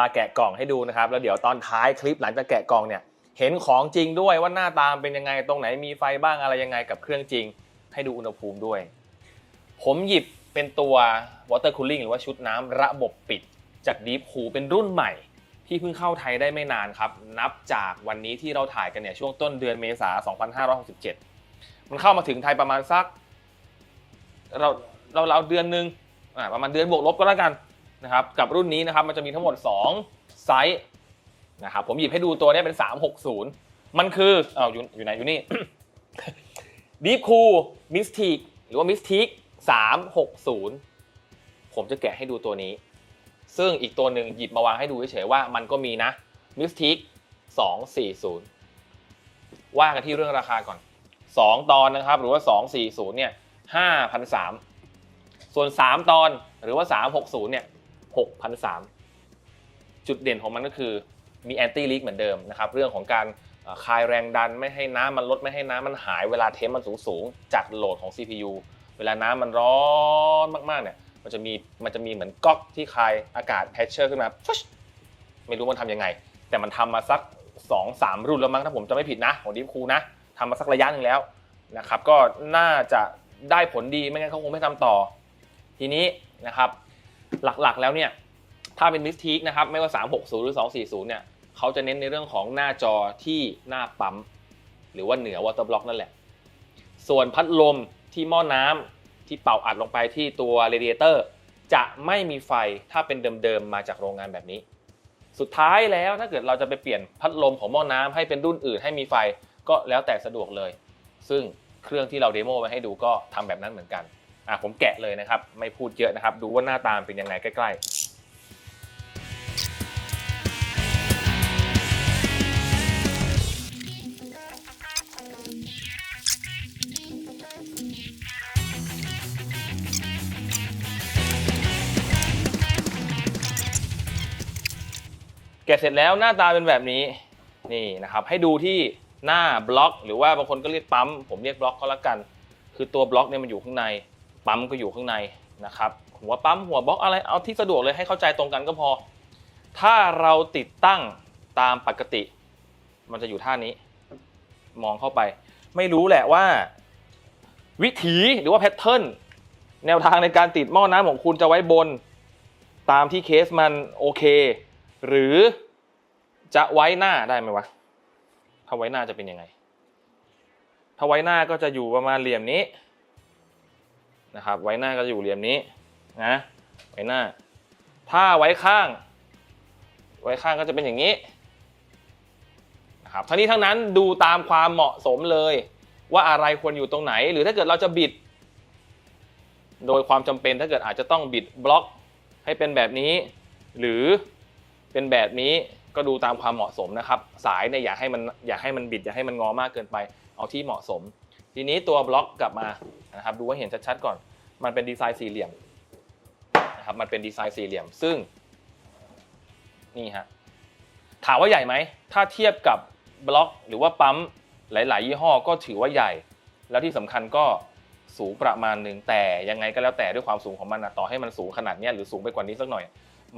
าแกะกล่องให้ดูนะครับ แล้วเดี๋ยวตอนท้ายคลิปหลังจากแกะกล่องเนี่ยเห็นของจริงด้วยว่าหน้าตามเป็นยังไงตรงไหนมีไฟบ้างอะไรยังไงกับเครื่องจริง ให้ดูอุณหภูมิด้วย ผมหยิบเป็นตัว water cooling หรือว่าชุดน้ำระบบปิดจาก Deep Cool เป็นรุ่นใหม่ ที่เพิ่งเข้าไทยได้ไม่นานครับ นับจากวันนี้ที่เราถ่ายกันเนี่ยช่วงต้นเดือนเมษา 2567 มันเข้ามาถึงไทยประมาณสัก เราเราเราเดือนหนึ่งอ่าประมาณเดือนบวกลบก็แล้วกัน นะครับกับรุ่นนี้นะครับมันจะมีทั้งหมด 2 ไซส์นะครับผมหยิบให้ดูตัวนี้เป็น 360 มันคืออ้าวอยู่อยู่ไหนอยู่นี่ Deep Cool Mystic หรือว่า Mystic 360 ผมจะแกะให้ดูตัวนี้ ซึ่งอีกตัวหนึ่งหยิบมาวางให้ดูเฉยๆว่ามันก็มีนะ Mystic 240 ว่ากันที่เรื่องราคาก่อน 2 ตอนนะครับ หรือว่า 240เนี่ย5,003ส่วน 3 ตอนหรือว่า 360เนี่ย 6,003 จุดเด่นของมันก็คือมีแอนตี้ลีกเหมือนเดิมนะครับเรื่องของการคลายแรงดันไม่ให้น้ำมันลดไม่ให้น้ำมันหายเวลาเทมมันสูงสูงจากโหลดของ CPU เวลาน้ำมันร้อนมากๆเนี่ยมันจะมีมันจะมีเหมือนก๊อกที่คลายอากาศแพชเชอร์ขึ้นมาชไม่รู้มันทำยังไง แต่มันทำมาสัก 2 3 รุ่นแล้วมั้งถ้าผมจะไม่ผิดนะของดิฟคูนะทำมาสักระยะหนึ่งแล้วนะครับก็น่าจะได้ผลดีไม่งั้นเขาคงไม่ทำต่อ ทีนี้นะครับ หลักๆ แล้วเนี่ยถ้าเป็นมิสทีกนะครับไม่ว่า 360 หรือ 240 เนี่ยเขาจะเน้นในเรื่องของหน้าจอที่หน้าปั๊ม หรือว่าเหนือวอเตอร์บล็อกนั่นแหละ ส่วนพัดลมที่หม้อน้ำที่เป่าอัดลงไปที่ตัวเรดิเอเตอร์จะไม่มีไฟถ้าเป็นเดิมๆมาจากโรงงานแบบนี้ สุดท้ายแล้วถ้าเกิดเราจะไปเปลี่ยนพัดลมของหม้อน้ำให้เป็นรุ่นอื่นให้มีไฟก็แล้วแต่สะดวกเลย ซึ่งเครื่องที่เราเดโมไว้ให้ดูก็ทำแบบนั้นเหมือนกัน อะผมแกะเลยนะครับ ไม่พูดเยอะนะครับ ดูว่าหน้าตามเป็นยังไงใกล้ๆแกะเสร็จแล้วหน้าตาเป็นแบบนี้นี่นะครับ ให้ดูที่หน้าบล็อก หรือว่าบางคนก็เรียกปั๊ม ผมเรียกบล็อกก็แล้วกัน คือตัวบล็อกเนี่ยมันอยู่ข้างใน ปั๊มก็อยู่ข้างในนะครับหัวปั๊มหัวบล็อกอะไรเอาที่สะดวกเลยให้เข้าใจตรงกันก็พอ ถ้าเราติดตั้งตามปกติ มันจะอยู่ท่านี้ มองเข้าไป ไม่รู้แหละว่า วิถีหรือว่าแพทเทิร์นแนวทางในการติดหม้อน้ำของคุณจะไว้บน ตามที่เคสมันโอเค หรือจะไว้หน้าได้ไหมวะถ้าไว้หน้าจะเป็นยังไงถ้าไว้หน้าก็จะอยู่ประมาณเหลี่ยมนี้ นะครับ ไว้หน้าก็จะอยู่เหลี่ยมนี้นะไว้หน้า ถ้าไว้ข้าง ไว้ข้างก็จะเป็นอย่างนี้นะครับทั้งนี้ทั้งนั้นดูตามความเหมาะสมเลย ว่าอะไรควรอยู่ตรงไหน หรือถ้าเกิดเราจะบิด โดยความจำเป็นถ้าเกิดอาจจะต้องบิดบล็อกให้เป็นแบบนี้ หรือเป็นแบบนี้ก็ดูตามความเหมาะสมนะครับ สายเนี่ยอย่าให้มันอย่าให้มันบิดอย่าให้มันงอมากเกินไป เอาที่เหมาะสม ทีนี้ตัวบล็อกกลับมานะครับ ดูให้เห็นชัดๆก่อน มันเป็นดีไซน์สี่เหลี่ยมนะครับมันเป็นดีไซน์สี่เหลี่ยม ซึ่งนี่ฮะถามว่าใหญ่ไหม ถ้าเทียบกับบล็อกหรือว่าปั๊มหลาย ๆ ยี่ห้อก็ถือว่าใหญ่ แล้วที่สำคัญก็สูงประมาณหนึ่งแต่ยังไงก็แล้วแต่ด้วยความสูงของมันนะต่อให้มันสูงขนาดนี้หรือสูงไปกว่านี้สักหน่อย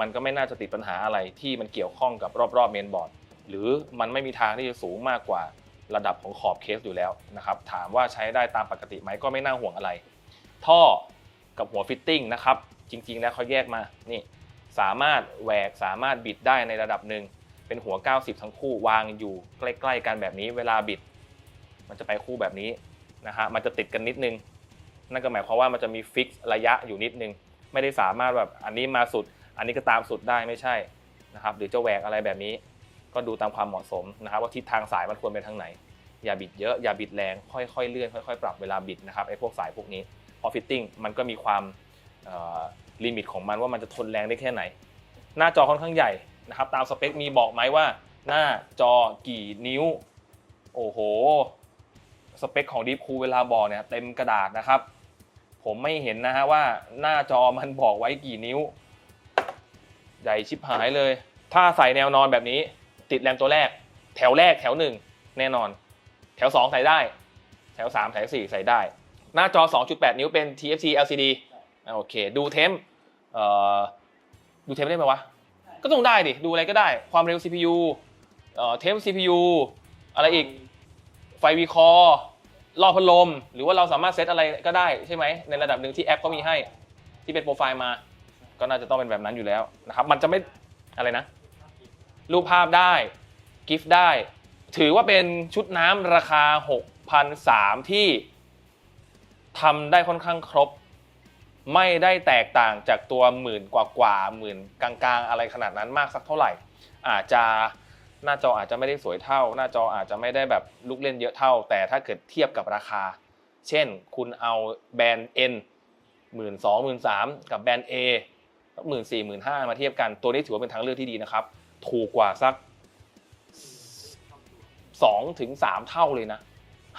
มันก็ไม่น่าจะติดปัญหาอะไรที่มันเกี่ยวข้องกับรอบ ๆ เมนบอร์ด หรือมันไม่มีทางที่จะสูงมากกว่าระดับของขอบเคสอยู่แล้วนะครับถามว่าใช้ได้ตามปกติไหมก็ไม่น่าห่วงอะไร ท่อกับหัวฟิตติ้งนะครับ จริงๆแล้วเขาแยกมานี่สามารถแหวกสามารถบิดได้ในระดับหนึ่งเป็นหัว 90 ทั้งคู่วางอยู่ใกล้ ๆ กันแบบนี้ เวลาบิด มันจะไปคู่แบบนี้นะฮะมันจะติดกันนิดนึง นั่นก็หมายความว่ามันจะมีฟิกระยะอยู่นิดนึง ไม่ได้สามารถแบบอันนี้มาสุด อันนี้ก็ตามสุดได้ไม่ใช่นะครับหรือจะแหวกอะไรแบบนี้ ก็ดูตามความเหมาะสมนะครับว่าทิศทางสายมันควรเป็นทางไหน อย่าบิดเยอะอย่าบิดแรงค่อยๆเลื่อนค่อยๆ ปรับเวลาบิดนะครับไอ้พวกสายพวกนี้ พอฟิตติ้งมันก็มีความลิมิตของมันว่ามันจะทนแรงได้แค่ไหน หน้าจอค่อนข้างใหญ่นะครับ ตามสเปคมีบอกไหมว่าหน้าจอกี่นิ้ว โอ้โห สเปคของ Deep Cool เวลาบอกเนี่ยเต็มกระดาษนะครับ ผมไม่เห็นนะฮะว่าหน้าจอมันบอกไว้กี่นิ้ว ใหญ่ชิบหายเลย ถ้าใส่แนวนอนแบบนี้ ติดแรมตัวแรก แถวแรกแถวหนึ่งแน่นอน แถว 2 ใส่ได้ แถว 3 แถว 4 ใส่ได้ หน้าจอ 2.8 นิ้วเป็น TFT LCD โอเค ดูเทมเอ่อดูเทมได้ไหมวะ ก็ต้องได้ดิ ดูอะไรก็ได้ ความเร็ว CPU เอ่อเทม CPU อะไรอีก ไฟวีคอร์รอบพัดลม หรือว่าเราสามารถเซตอะไรก็ได้ใช่ไหม ในระดับหนึ่งที่แอปเขามีให้ ที่เป็นโปรไฟล์มา ก็น่าจะต้องเป็นแบบนั้นอยู่แล้วนะครับ มันจะไม่อะไรนะ รูปภาพได้ กิฟต์ได้ ถือว่าเป็นชุดน้ำราคา 6,003ที่ ทำได้ค่อนข้างครบ ไม่ได้แตกต่างจากตัวหมื่นกว่ากว่าหมื่นกลางๆ อะไรขนาดนั้นมากสักเท่าไหร่ อาจจะหน้าจออาจจะไม่ได้สวยเท่า หน้าจออาจจะไม่ได้แบบลูกเล่นเยอะเท่า แต่ถ้าเกิดเทียบกับราคา เช่น คุณเอาแบรนด์ N หมื่นสองหมื่นสามกับแบรนด์ A หมื่นสี่หมื่นห้ามาเทียบกันตัวนี้ถือว่าเป็นทางเลือกที่ดีนะครับ ถูกกว่าสักสองถึงสามเท่าเลยนะ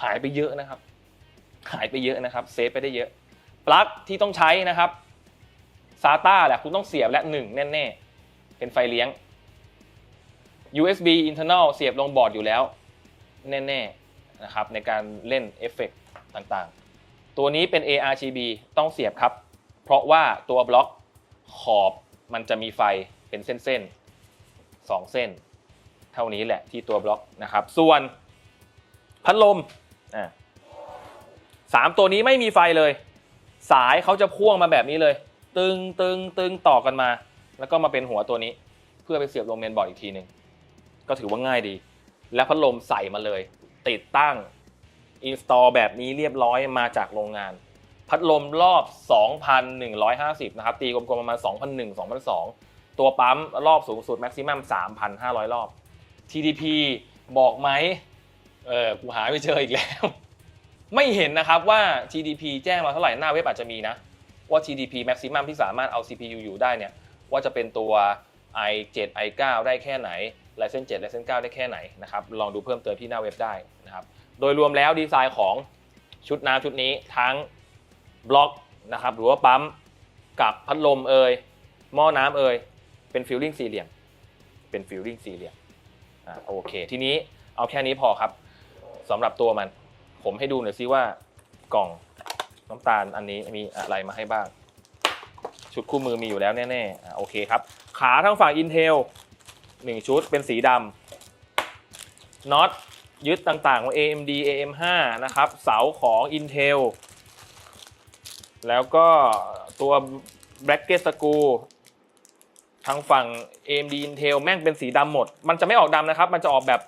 หายไปเยอะนะครับ หายไปเยอะนะครับเซฟไปได้เยอะ ปลั๊กที่ต้องใช้นะครับ SATA แหละคุณต้องเสียบและหนึ่งแน่ๆ เป็นไฟเลี้ยง USB internal เสียบลงบอร์ดอยู่แล้ว แน่ๆนะครับในการเล่นเอฟเฟกต์ต่างๆ ตัวนี้เป็น ARGB ต้องเสียบครับ เพราะว่าตัวบล็อกขอบมันจะมีไฟเป็นเส้นๆสองเส้น เท่านี้แหละที่ตัวบล็อกนะครับ ส่วนพัดลมอ่า สามตัวนี้ไม่มีไฟเลย สายเขาจะพ่วงมาแบบนี้เลย ตึงตึงตึงต่อกันมา แล้วก็มาเป็นหัวตัวนี้ เพื่อไปเสียบลงเมนบอร์ดอีกทีหนึ่งก็ถือว่าง่ายดี แล้วพัดลมใส่มาเลย ติดตั้งอินสตอลแบบนี้เรียบร้อยมาจากโรงงาน พัดลมรอบ 2,150 นะครับ ตีกลมๆประมาณ 2,001 2,002 ตัวปั๊มรอบสูงสุดแม็กซิมัม3,500 รอบ TDP บอกไหมเออกูหาไม่เจออีกแล้ว ไม่เห็นนะครับว่า TDP แจ้งมาเท่าไหร่หน้าเว็บอาจจะมีนะ ว่า TDP maximum ที่สามารถเอา CPU อยู่ได้เนี่ยว่าจะเป็นตัว i7 i9 ได้แค่ไหน Ryzen 7 Ryzen 9 ได้แค่ไหนนะครับลองดูเพิ่มเติมที่หน้าเว็บได้นะครับโดยรวมแล้วดีไซน์ของชุดน้ำชุดนี้ทั้งบล็อกนะครับหรือว่าปั๊มกับพัดลมเอ่ยหม้อน้ำเอ่ยเป็นฟิลลิ่งสี่เหลี่ยมเป็นฟิลลิ่งสี่เหลี่ยมอ่าโอเค ทีนี้เอาแค่นี้พอครับสำหรับตัวมัน ผมให้ดูหน่อยซิว่ากล่องน้ำตาลอันนี้มีอะไรมาให้บ้าง ชุดคู่มือมีอยู่แล้วแน่ๆโอเคครับ ขาทางฝั่ง Intel 1 ชุดเป็นสีดำน็อตยึดต่างๆของ AMD AM5 นะครับ เสาของ Intel แล้วก็ตัว bracket screw ทางฝั่ง AMD Intel แม่งเป็นสีดำหมด มันจะไม่ออกดำนะครับ มันจะออกแบบ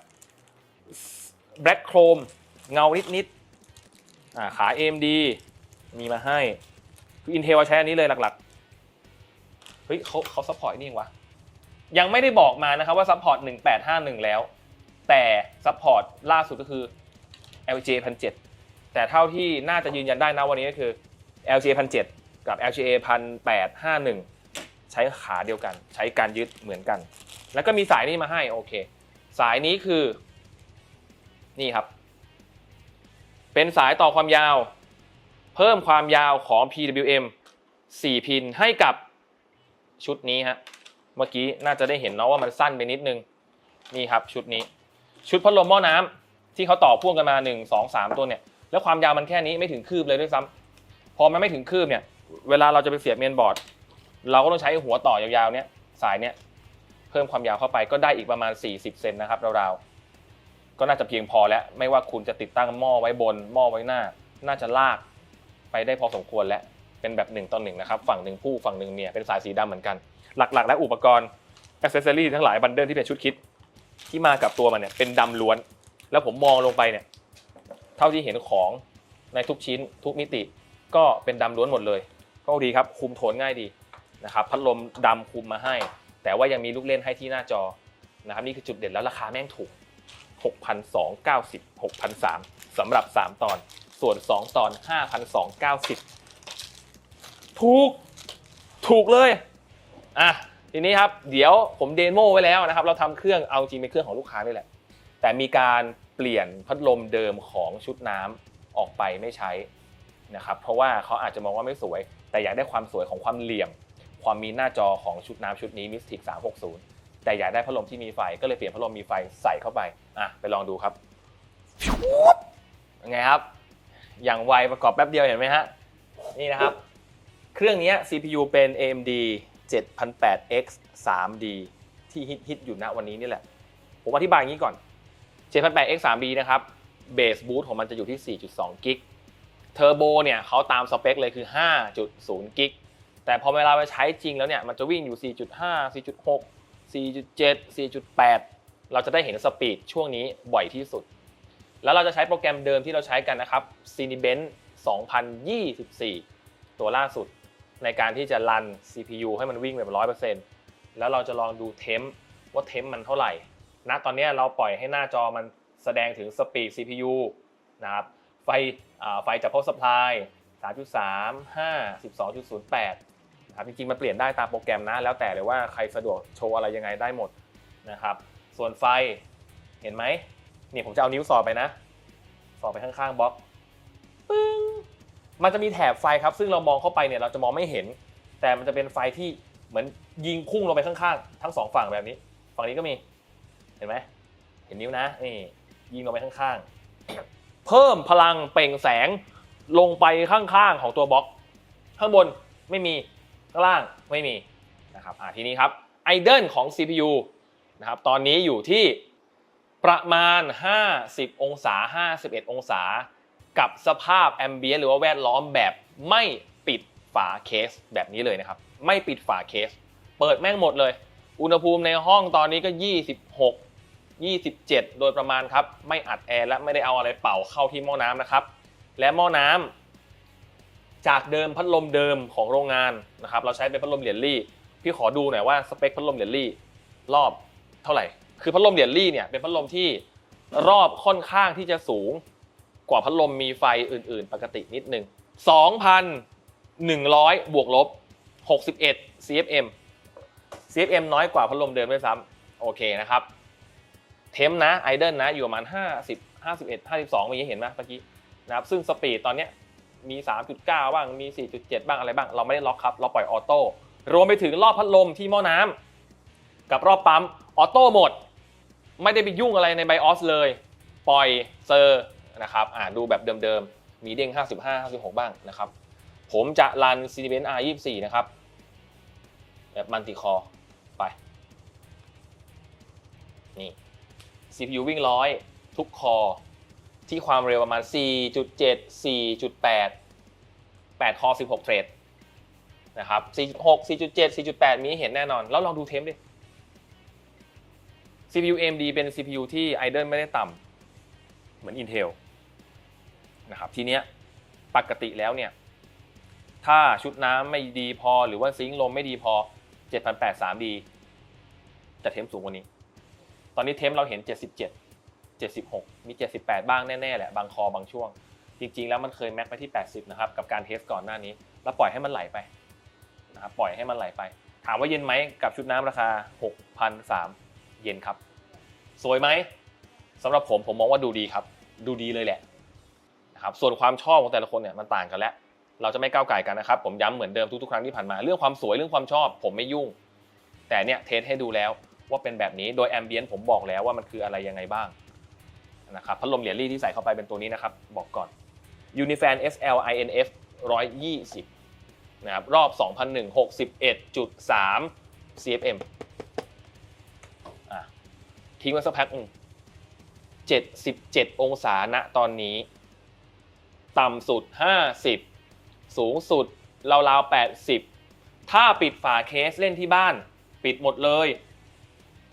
black chrome เงานิดๆอ่าขา AMD มีมาให้คือ Intel ใช้อันนี้เลยหลักๆ เฮ้ยเขาเขาซัพพอร์ตนี่เองวะ ยังไม่ได้บอกมานะครับว่าซัพพอร์ต 1851 แล้ว แต่ซัพพอร์ตล่าสุดก็คือ LGA 1,700แต่เท่าที่น่าจะยืนยันได้นะวันนี้ก็คือ LGA 1,700กับ LGA 1,851 ใช้ขาเดียวกัน ใช้การยึดเหมือนกัน แล้วก็มีสายนี้มาให้โอเค สายนี้คือ นี่ครับ เป็นสายต่อความยาว เพิ่มความยาวของ PWM 4 พินให้กับชุดนี้ฮะเมื่อกี้น่าจะได้เห็นเนาะว่ามันสั้นไปนิดนึงนี่ครับชุดนี้ ชุดพัดลมหม้อน้ำที่เขาต่อพ่วงกันมา 1 2 3 ตัวเนี่ยแล้วความยาวมันแค่นี้ไม่ถึงคืบเลยด้วยซ้ำพอมันไม่ถึงคืบเนี่ย เวลาเราจะไปเสียบเมนบอร์ด เราก็ต้องใช้หัวต่อยาวๆเนี่ยสายเนี่ยเพิ่มความยาวเข้าไปก็ได้อีกประมาณ 40 เซนนะครับราวๆ ก็น่าจะเพียงพอแล้ว ไม่ว่าคุณจะติดตั้งหม้อไว้บนหม้อไว้หน้า น่าจะลากไปได้พอสมควรแล้ว เป็นแบบหนึ่งต่อหนึ่งนะครับ ฝั่งหนึ่งผู้ฝั่งหนึ่งเมีย เป็นสายสีดำเหมือนกัน หลักๆ และอุปกรณ์อ c เซ s ซอรี่ทั้งหลายบันเดิลที่เป็นชุดคิด ที่มากับตัวมันเนี่ยเป็นดำล้วน แล้วผมมองลงไปเนี่ย เท่าที่เห็นของในทุกชิ้นทุกมิติ ก็เป็นดำล้วนหมดเลย ก็ดีครับ คุมโทนง่ายดีนะครับ พัดลมดำคุมมาให้ แต่ว่ายังมีลูกเล่นให้ที่หน้าจอนะครับนี่คือจุดเด่นแล้วราคาแม่งถูก 6,290 6,300สำหรับ 3 ตอน ส่วน 2 ตอน 5,290 ถูก ถูกเลย อะ ทีนี้ครับ เดี๋ยวผมเดโมไว้แล้วนะครับ เราทำเครื่อง เอาจริงเป็นเครื่องของลูกค้าด้วยแหละ แต่มีการเปลี่ยนพัดลมเดิมของชุดน้ำออกไปไม่ใช้นะครับ เพราะว่าเขาอาจจะมองว่าไม่สวย แต่อยากได้ความสวยของความเหลี่ยม ความมีหน้าจอของชุดน้ำชุดนี้ Mystic 360 แต่อยากได้พัดลมที่มีไฟก็เลยเปลี่ยนพัดลมมีไฟใส่เข้าไปอะไปลองดูครับยังไงครับ อย่างไวประกอบแป๊บเดียวเห็นไหมฮะนี่นะครับ เครื่องนี้ CPU เป็น AMD 7008X 3D ที่ฮิตฮิตอยู่ณวันนี้นี่แหละ ผมอธิบายอย่างนี้ก่อน 7800X 3B นะครับเบสบูทของมันจะอยู่ที่ 4.2 กิกเทอร์โบเนี่ยเขาตามสเปคเลยคือ 5.0 กิกแต่พอเวลาไปใช้จริงแล้วเนี่ย มันจะวิ่งอยู่ 4.5 4.6 4.7 4.8 เราจะได้เห็นสปีดช่วงนี้บ่อยที่สุด แล้วเราจะใช้โปรแกรมเดิมที่เราใช้กันนะครับ Cinebench 2024 ตัวล่าสุดในการที่จะรัน CPU ให้มันวิ่งแบบ 100%แล้วเราจะลองดูเทมว่าเทมมันเท่าไหร่ ณ ตอนนี้เราปล่อยให้หน้าจอมันแสดงถึงสปีด CPU นะครับไฟไฟจาก power supply 3.3 5 12.08 ครับจริงๆมันเปลี่ยนได้ตามโปรแกรมนะ แล้วแต่เลยว่าใครสะดวกโชว์อะไรยังไงได้หมดนะครับ ส่วนไฟเห็นไหมนี่ผมจะเอานิ้วสอดไปนะ สอดไปข้างๆบล็อกปึ้งมันจะมีแถบไฟครับ ซึ่งเรามองเข้าไปเนี่ยเราจะมองไม่เห็น แต่มันจะเป็นไฟที่เหมือนยิงพุ่งลงไปข้างๆ ทั้งสองฝั่งแบบนี้ ฝั่งนี้ก็มี เห็นไหมเห็นนิ้วนะนี่ยิงลงไปข้างๆ เพิ่มพลังเปล่งแสงลงไปข้างๆของตัวบล็อก ข้างบนไม่มี ข้างล่างไม่มีนะครับทีนี้ครับไอเดิลของ CPU นะครับตอนนี้อยู่ที่ประมาณ 50 องศา 51 องศา กับสภาพแอมเบียหรือว่าแวดล้อมแบบไม่ปิดฝาเคสแบบนี้เลยนะครับ ไม่ปิดฝาเคส เปิดแม่งหมดเลย อุณหภูมิในห้องตอนนี้ก็ 26 27 โดยประมาณครับ ไม่อัดแอร์และไม่ได้เอาอะไรเป่าเข้าที่หม้อน้ำนะครับ และหม้อน้ำ จากเดิมพัดลมเดิมของโรงงานนะครับเราใช้เป็นพัดลมเหรียญลี่ พี่ขอดูหน่อยว่าสเปคพัดลมเหรียญลี่ รอบเท่าไหร่ คือพัดลมเหรียญลี่เนี่ยเป็นพัดลมที่รอบค่อนข้างที่จะสูงกว่าพัดลมมีไฟอื่น ๆ ปกตินิดนึง2,100 บวกลบ 61 CFM CFM น้อยกว่าพัดลมเดิมด้วยซ้ำโอเคนะครับ เทมนะไอเดิลนะอยู่ประมาณ50 51 52เมื่อกี้เห็นไหมเมื่อกี้นะครับซึ่งสปีดตอนเนี้ย มี 3.9 บ้าง มี 4.7 บ้างอะไรบ้าง เราไม่ได้ล็อกครับ เราปล่อยออโต้ รวมไปถึงรอบพัดลมที่หม้อน้ำกับรอบปั๊มออโต้หมด ไม่ได้ไปยุ่งอะไรในไบออสเลย ปล่อยเซอร์นะครับอ่าดูแบบเดิมๆ มีเด้ง 55 56 บ้างนะครับ ผมจะรัน c d b e n R24 นะครับ แบบมัลติคอไป นี่ CPU วิ่งร้อยทุกคอ ที่ความเร็วประมาณ 4.7 4.8 8คอ16 เทรดนะครับ 4.6 4.7 4.8 มีให้เห็นแน่นอน แล้วลองดูเทมดิ CPU AMD เป็น CPU ที่ Idle ไม่ได้ต่ำเหมือน Intel นะครับทีเนี้ยปกติแล้วเนี่ย ถ้าชุดน้ำไม่ดีพอหรือว่าซิงค์ลมไม่ดีพอ 7,800 3D จะเทมสูงกว่านี้ ตอนนี้เทมเราเห็น 77 76 มี 78 บ้างแน่ๆแหละบางคอบางช่วง จริงๆ แล้วมันเคยแม็กไปที่ 80 นะครับ กับการเทสก่อนหน้านี้ แล้วปล่อยให้มันไหลไปนะครับปล่อยให้มันไหลไป ถามว่าเย็นไหมกับชุดน้ำราคา 6,003 เย็นครับ สวยไหมสำหรับผมผมมองว่าดูดีครับ ดูดีเลยแหละนะครับส่วนความชอบของแต่ละคนเนี่ยมันต่างกันแล้ว เราจะไม่ก้าวไก่กันนะครับ ผมย้ำเหมือนเดิมทุกๆครั้งที่ผ่านมาเรื่องความสวยเรื่องความชอบ ผมไม่ยุ่ง แต่เนี่ยเทสให้ดูแล้วว่าเป็นแบบนี้โดยแอมเบียนผมบอกแล้วว่ามันคืออะไรยังไงบ้าง นะครับพัดลมเหรียญลี่ที่ใส่เข้าไปเป็นตัวนี้นะครับ บอกก่อน Unifan SL INF 120 นะครับ รอบ 2001 61.3 CFM อะทิ้งไว้สักพักหนึ่ง77องศาณตอนนี้ ต่ำสุด50สูงสุดราวๆ80ถ้าปิดฝาเคสเล่นที่บ้าน ปิดหมดเลย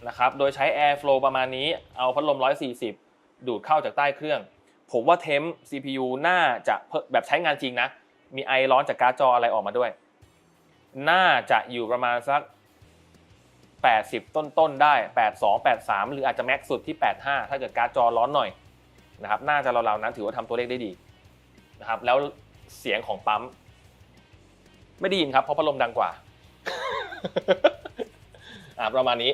นะครับ โดยใช้ Air Flow ประมาณนี้ เอาพัดลม140 ดูดเข้าจากใต้เครื่อง ผมว่าเทม CPU น่าจะแบบใช้งานจริงนะ มีไอร้อนจากการ์ดจออะไรออกมาด้วย น่าจะอยู่ประมาณสัก 80 ต้นๆได้ 82 83 หรืออาจจะแม็กซ์สุดที่ 85 ถ้าเกิดการ์ดจอร้อนหน่อยนะครับน่าจะเราๆนั้นถือว่าทำตัวเลขได้ดีนะครับแล้วเสียงของปั๊ม ไม่ได้ยินครับ เพราะพัดลมดังกว่าอ่าประมาณนี้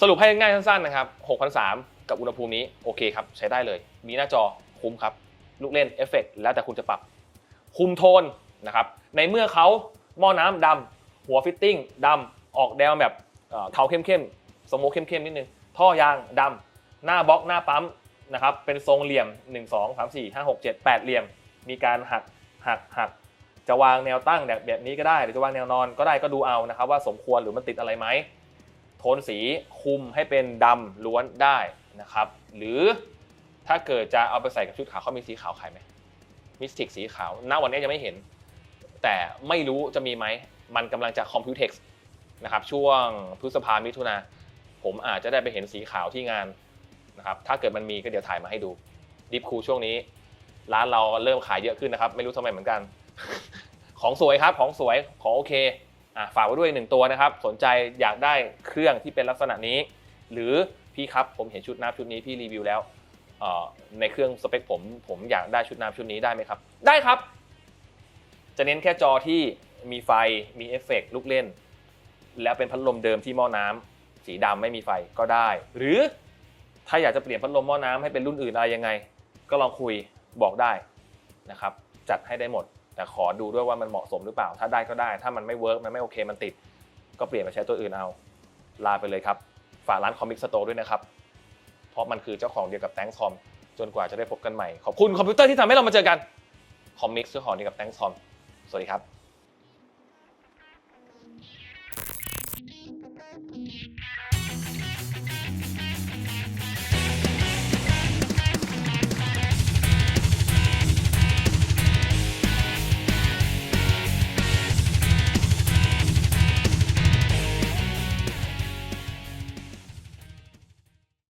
สรุปให้ง่ายสั้นๆนะครับ6,003 กับอุณหภูมินี้โอเคครับใช้ได้เลย มีหน้าจอคุ้มครับ ลูกเล่นเอฟเฟกต์แล้วแต่คุณจะปรับ คุมโทนนะครับในเมื่อเขาหม้อน้ำดำหัวฟิตติ้งดำออกแนวแบบเทาเข้มๆสโมกเข้มๆนิดนึงท่อยางดำหน้าบล็อกหน้าปั๊มนะครับเป็นทรงเหลี่ยม 1 2 3 4 5 6 7 8 เหลี่ยม มีการหักหักหักจะวางแนวตั้งแบบแบบนี้ก็ได้หรือจะวางแนวนอนก็ได้ก็ดูเอานะครับว่าสมควรหรือมันติดอะไรไหมโทนสีคุมให้เป็นดำล้วนได้ นะครับ หรือถ้าเกิดจะเอาไปใส่กับชุดขาวเขามีสีขาวขายไหมมิสติกสีขาวณวันนี้ยังไม่เห็น แต่ไม่รู้จะมีไหม มันกำลังจะคอมพิวเท็กซ์นะครับ ช่วงพฤษภามิถุนาผมอาจจะได้ไปเห็นสีขาวที่งานนะครับ ถ้าเกิดมันมีก็เดี๋ยวถ่ายมาให้ดูดิฟคูช่วงนี้ ร้านเราเริ่มขายเยอะขึ้นนะครับ ไม่รู้ทำไมเหมือนกัน ของสวยครับ ของสวย ของโอเค อะฝากไว้ด้วยหนึ่งตัวนะครับ สนใจอยากได้เครื่องที่เป็นลักษณะนี้ หรือพี่ครับผมเห็นชุดน้ำชุดนี้พี่รีวิวแล้วในเครื่องสเปคผมผมอยากได้ชุดน้ำชุดนี้ได้ไหมครับ ได้ครับ จะเน้นแค่จอที่มีไฟมีเอฟเฟกต์ลูกเล่น แล้วเป็นพัดลมเดิมที่หม้อน้ำสีดำไม่มีไฟก็ได้ หรือถ้าอยากจะเปลี่ยนพัดลมหม้อน้ำให้เป็นรุ่นอื่นอะไรยังไง ก็ลองคุยบอกได้นะครับ จัดให้ได้หมด แต่ขอดูด้วยว่ามันเหมาะสมหรือเปล่า ถ้าได้ก็ได้ ถ้ามันไม่เวิร์กมันไม่โอเคมันติด ก็เปลี่ยนไปใช้ตัวอื่นเอาลาไปเลยครับ ฝากร้านคอมิกสโตร์ด้วยนะครับ เพราะมันคือเจ้าของเดียวกับแตงคอมจนกว่าจะได้พบกันใหม่ ขอบคุณคอมพิวเตอร์ที่ทำให้เรามาเจอกันคอมิกเจ้าของเดียวกับแตงคอมสวัสดีครับ